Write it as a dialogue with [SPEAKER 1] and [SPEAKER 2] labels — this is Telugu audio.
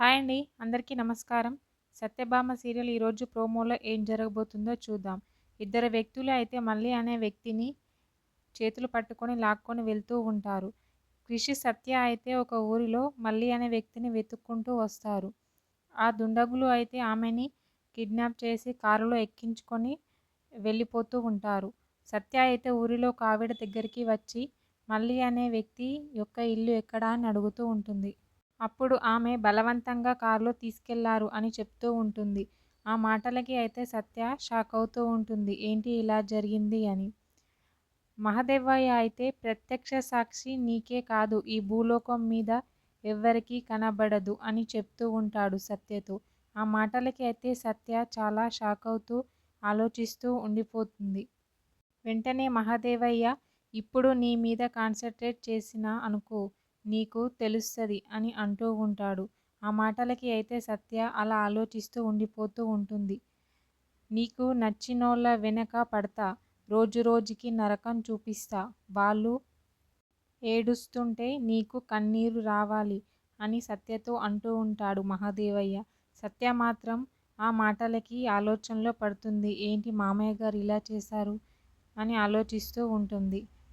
[SPEAKER 1] హాయ్ అండి. అందరికీ నమస్కారం. సత్యభామ సీరియల్ ఈరోజు ప్రోమోలో ఏం జరగబోతుందో చూద్దాం. ఇద్దరు వ్యక్తులు అయితే మళ్ళీ అనే వ్యక్తిని చేతులు పట్టుకొని లాక్కొని వెళ్తూ ఉంటారు. కృషి సత్య అయితే ఒక ఊరిలో మళ్ళీ అనే వ్యక్తిని వెతుక్కుంటూ వస్తారు. ఆ దుండగులు అయితే ఆమెని కిడ్నాప్ చేసి కారులో ఎక్కించుకొని వెళ్ళిపోతూ ఉంటారు. సత్య అయితే ఊరిలో కావిడ దగ్గరికి వచ్చి మళ్ళీ అనే వ్యక్తి యొక్క ఇల్లు ఎక్కడా అని అడుగుతూ ఉంటుంది. అప్పుడు ఆమె బలవంతంగా కారులో తీసుకెళ్ళారు అని చెప్తూ ఉంటుంది. ఆ మాటలకి అయితే సత్య షాక్ అవుతూ ఉంటుంది. ఏంటి ఇలా జరిగింది అని. మహదేవయ్య అయితే ప్రత్యక్ష సాక్షి నీకే కాదు ఈ భూలోకం మీద ఎవ్వరికీ కనబడదు అని చెప్తూ ఉంటాడు సత్యతో. ఆ మాటలకి అయితే సత్య చాలా షాక్ అవుతూ ఆలోచిస్తూ ఉండిపోతుంది. వెంటనే మహాదేవయ్య ఇప్పుడు నీ మీద కాన్సన్ట్రేట్ చేసినా అనుకో నీకు తెలుస్తుంది అని అంటూ ఉంటాడు. ఆ మాటలకి అయితే సత్య అలా ఆలోచిస్తూ ఉండిపోతూ ఉంటుంది. నీకు నచ్చినోళ్ళ వెనక పడతా రోజు రోజుకి నరకం చూపిస్తా వాళ్ళు ఏడుస్తుంటే నీకు కన్నీరు రావాలి అని సత్యతో అంటూ ఉంటాడు మహాదేవయ్య. సత్య మాత్రం ఆ మాటలకి ఆలోచనలో పడుతుంది. ఏంటి మామయ్య గారు ఇలా చేశారు అని ఆలోచిస్తూ ఉంటుంది.